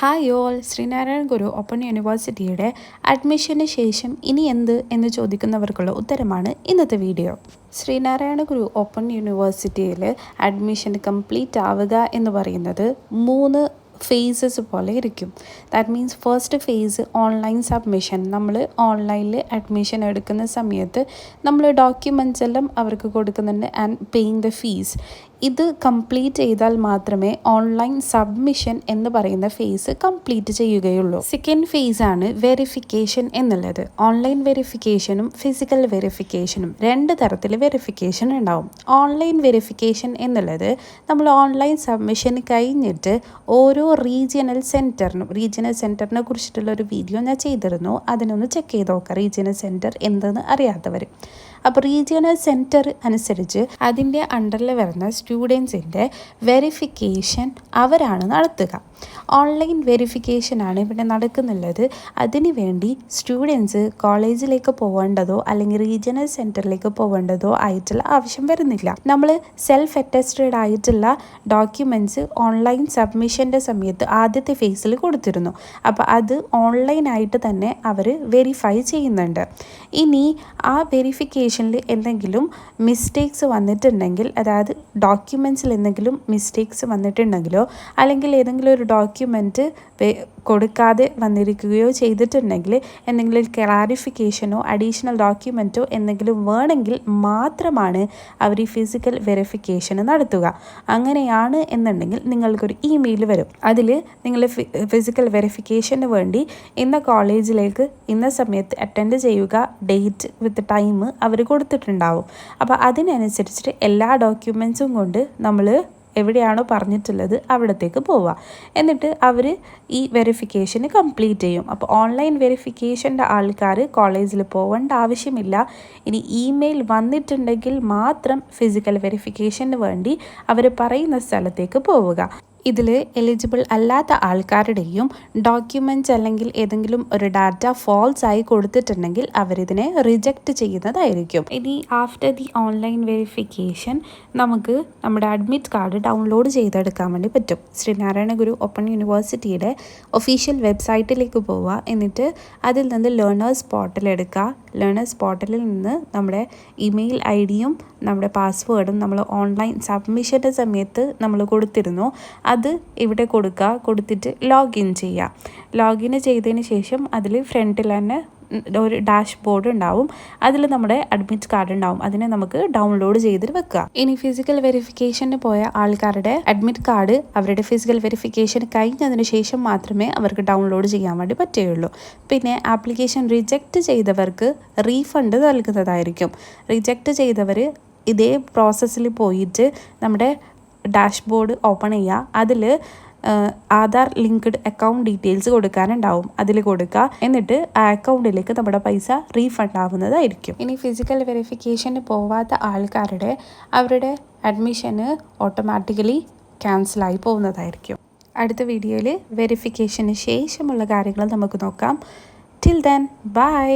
Hi all. Sreenarayana Guru open യൂണിവേഴ്സിറ്റിയുടെ അഡ്മിഷന് ശേഷം ഇനി എന്ത് എന്ന് ചോദിക്കുന്നവർക്കുള്ള ഉത്തരമാണ് ഇന്നത്തെ വീഡിയോ. ശ്രീനാരായണ ഗുരു ഓപ്പൺ യൂണിവേഴ്സിറ്റിയിൽ അഡ്മിഷൻ കംപ്ലീറ്റ് ആവുക എന്ന് പറയുന്നത് മൂന്ന് ഫേസസ് പോലെ ഇരിക്കും. That means first phase online submission നമ്മൾ ഓൺലൈനിൽ അഡ്മിഷൻ എടുക്കുന്ന സമയത്ത് നമ്മൾ ഡോക്യുമെന്റ്സ് എല്ലാം അവർക്ക് കൊടുക്കുന്നുണ്ട് ആൻഡ് പേയിങ് ദ ഫീസ് ഇത് കംപ്ലീറ്റ് ചെയ്താൽ മാത്രമേ ഓൺലൈൻ സബ്മിഷൻ എന്ന് പറയുന്ന ഫേസ് കംപ്ലീറ്റ് ചെയ്യുകയുള്ളൂ. സെക്കൻഡ് ഫേസ് ആണ് വെരിഫിക്കേഷൻ എന്നുള്ളത്. ഓൺലൈൻ വെരിഫിക്കേഷനും ഫിസിക്കൽ വെരിഫിക്കേഷനും രണ്ട് തരത്തിൽ വെരിഫിക്കേഷൻ ഉണ്ടാവും. ഓൺലൈൻ വെരിഫിക്കേഷൻ എന്നുള്ളത് നമ്മൾ ഓൺലൈൻ സബ്മിഷൻ കഴിഞ്ഞിട്ട് ഓരോ റീജിയണൽ സെന്ററിനും റീജിയണൽ സെന്ററിനെ കുറിച്ചിട്ടുള്ള ഒരു വീഡിയോ ഞാൻ ചെയ്തിരുന്നു. അതിനൊന്ന് ചെക്ക് ചെയ്ത് നോക്കാം റീജിയണൽ സെന്റർ എന്തെന്ന് അറിയാത്തവർ അപ്പോൾ റീജിയണൽ സെന്റർ അനുസരിച്ച് അതിന്റെ അണ്ടറിൽ വരുന്ന സ്റ്റുഡൻസിന്റെ വെരിഫിക്കേഷൻ അവരാണ് നടത്തുക. ഓൺലൈൻ വെരിഫിക്കേഷനാണ് ഇവിടെ നടക്കുന്നുള്ളത്. അതിനുവേണ്ടി സ്റ്റുഡൻസ് കോളേജിലേക്ക് പോകേണ്ടതോ അല്ലെങ്കിൽ റീജിയണൽ സെന്ററിലേക്ക് പോകേണ്ടതോ ആയിട്ടുള്ള ആവശ്യം വരുന്നില്ല. നമ്മൾ സെൽഫ് അറ്റസ്റ്റഡ് ആയിട്ടുള്ള ഡോക്യുമെന്റ്സ് ഓൺലൈൻ സബ്മിഷന്റെ സമയത്ത് ആദ്യത്തെ ഫേസിൽ കൊടുത്തിരുന്നു. അപ്പോൾ അത് ഓൺലൈനായിട്ട് തന്നെ അവർ വെരിഫൈ ചെയ്യുന്നുണ്ട്. ഇനി ആ വെരിഫിക്കേഷനിൽ എന്തെങ്കിലും മിസ്റ്റേക്സ് വന്നിട്ടുണ്ടെങ്കിൽ അതായത് ഡോക്യുമെന്റ്സിൽ എന്തെങ്കിലും മിസ്റ്റേക്സ് വന്നിട്ടുണ്ടെങ്കിലോ അല്ലെങ്കിൽ ഏതെങ്കിലും ഒരു ഡോക്യുമെന്റ് കൊടുക്കാതെ വന്നിരിക്കുകയോ ചെയ്തിട്ടുണ്ടെങ്കിൽ എന്തെങ്കിലും ക്ലാരിഫിക്കേഷനോ അഡീഷണൽ ഡോക്യുമെന്റോ എന്തെങ്കിലും വേണമെങ്കിൽ മാത്രമാണ് അവർ ഈ ഫിസിക്കൽ വെരിഫിക്കേഷൻ നടത്തുക. അങ്ങനെയാണ് എന്നുണ്ടെങ്കിൽ നിങ്ങൾക്കൊരു ഇമെയിൽ വരും. അതിൽ നിങ്ങൾ ഫിസിക്കൽ വെരിഫിക്കേഷന് വേണ്ടി ഇന്ന കോളേജിലേക്ക് ഇന്ന സമയത്ത് അറ്റൻഡ് ചെയ്യുക ഡേറ്റ് വിത്ത് ടൈം അവർ കൊടുത്തിട്ടുണ്ടാവും. അപ്പോൾ അതിനനുസരിച്ചിട്ട് എല്ലാ ഡോക്യുമെൻസും കൊണ്ട് നമ്മൾ എവിടെയാണോ പറഞ്ഞിട്ടുള്ളത് അവിടത്തേക്ക് പോവുക. എന്നിട്ട് അവർ ഈ വെരിഫിക്കേഷന് കംപ്ലീറ്റ് ചെയ്യും. അപ്പോൾ ഓൺലൈൻ വെരിഫിക്കേഷന്റെ ആൾക്കാർ കോളേജിൽ പോകേണ്ട ആവശ്യമില്ല. ഇനി ഇമെയിൽ വന്നിട്ടുണ്ടെങ്കിൽ മാത്രം ഫിസിക്കൽ വെരിഫിക്കേഷന് വേണ്ടി അവർ പറയുന്ന സ്ഥലത്തേക്ക് പോവുക. ഇതിൽ എലിജിബിൾ അല്ലാത്ത ആൾക്കാരുടെയും ഡോക്യുമെന്റ്സ് അല്ലെങ്കിൽ ഏതെങ്കിലും ഒരു ഡാറ്റ ഫോൾസ് ആയി കൊടുത്തിട്ടുണ്ടെങ്കിൽ അവരിതിനെ റിജക്റ്റ് ചെയ്യുന്നതായിരിക്കും. ഇനി ആഫ്റ്റർ ദി ഓൺലൈൻ വെരിഫിക്കേഷൻ നമുക്ക് നമ്മുടെ അഡ്മിറ്റ് കാർഡ് ഡൗൺലോഡ് ചെയ്തെടുക്കാൻ വേണ്ടി പറ്റും. ശ്രീനാരായണ ഗുരു ഓപ്പൺ യൂണിവേഴ്സിറ്റിയുടെ ഒഫീഷ്യൽ വെബ്സൈറ്റിലേക്ക് പോവുക. എന്നിട്ട് അതിൽ നിന്ന് ലേണേഴ്സ് പോർട്ടൽ എടുക്കുക. ലേണേഴ്സ് പോർട്ടലിൽ നിന്ന് നമ്മുടെ ഇമെയിൽ ഐ ഡിയും നമ്മുടെ പാസ്വേഡും നമ്മൾ ഓൺലൈൻ സബ്മിഷന്റെ സമയത്ത് നമ്മൾ കൊടുത്തിരുന്നു. അത് ഇവിടെ കൊടുക്കുക കൊടുത്തിട്ട് ലോഗിൻ ചെയ്യുക. ലോഗിൻ ചെയ്തതിന് ശേഷം അതിൽ ഫ്രണ്ടിൽ തന്നെ ഒരു ഡാഷ് ബോർഡ് ഉണ്ടാവും. അതിൽ നമ്മുടെ അഡ്മിറ്റ് കാർഡ് ഉണ്ടാവും. അതിനെ നമുക്ക് ഡൗൺലോഡ് ചെയ്തിട്ട് വെക്കുക. ഇനി ഫിസിക്കൽ വെരിഫിക്കേഷന് പോയ ആൾക്കാരുടെ അഡ്മിറ്റ് കാർഡ് അവരുടെ ഫിസിക്കൽ വെരിഫിക്കേഷൻ കഴിഞ്ഞതിന് ശേഷം മാത്രമേ അവർക്ക് ഡൗൺലോഡ് ചെയ്യാൻ വേണ്ടി പറ്റുകയുള്ളൂ. പിന്നെ ആപ്ലിക്കേഷൻ റിജക്റ്റ് ചെയ്തവർക്ക് റീഫണ്ട് നൽകുന്നതായിരിക്കും. റിജക്റ്റ് ചെയ്തവർ ഇതേ പ്രോസസ്സിൽ പോയിട്ട് നമ്മുടെ ഡാഷ്ബോർഡ് ഓപ്പൺ ചെയ്യുക. അതിൽ ആധാർ ലിങ്ക്ഡ് അക്കൗണ്ട് ഡീറ്റെയിൽസ് കൊടുക്കാനുണ്ടാവും. അതിൽ കൊടുക്കുക. എന്നിട്ട് ആ അക്കൗണ്ടിലേക്ക് നമ്മുടെ പൈസ റീഫണ്ട് ആവുന്നതായിരിക്കും. ഇനി ഫിസിക്കൽ വെരിഫിക്കേഷന് പോവാത്ത ആൾക്കാരുടെ അവരുടെ അഡ്മിഷന് ഓട്ടോമാറ്റിക്കലി ക്യാൻസലായി പോകുന്നതായിരിക്കും. അടുത്ത വീഡിയോയിൽ വെരിഫിക്കേഷന് ശേഷമുള്ള കാര്യങ്ങൾ നമുക്ക് നോക്കാം. Till then bye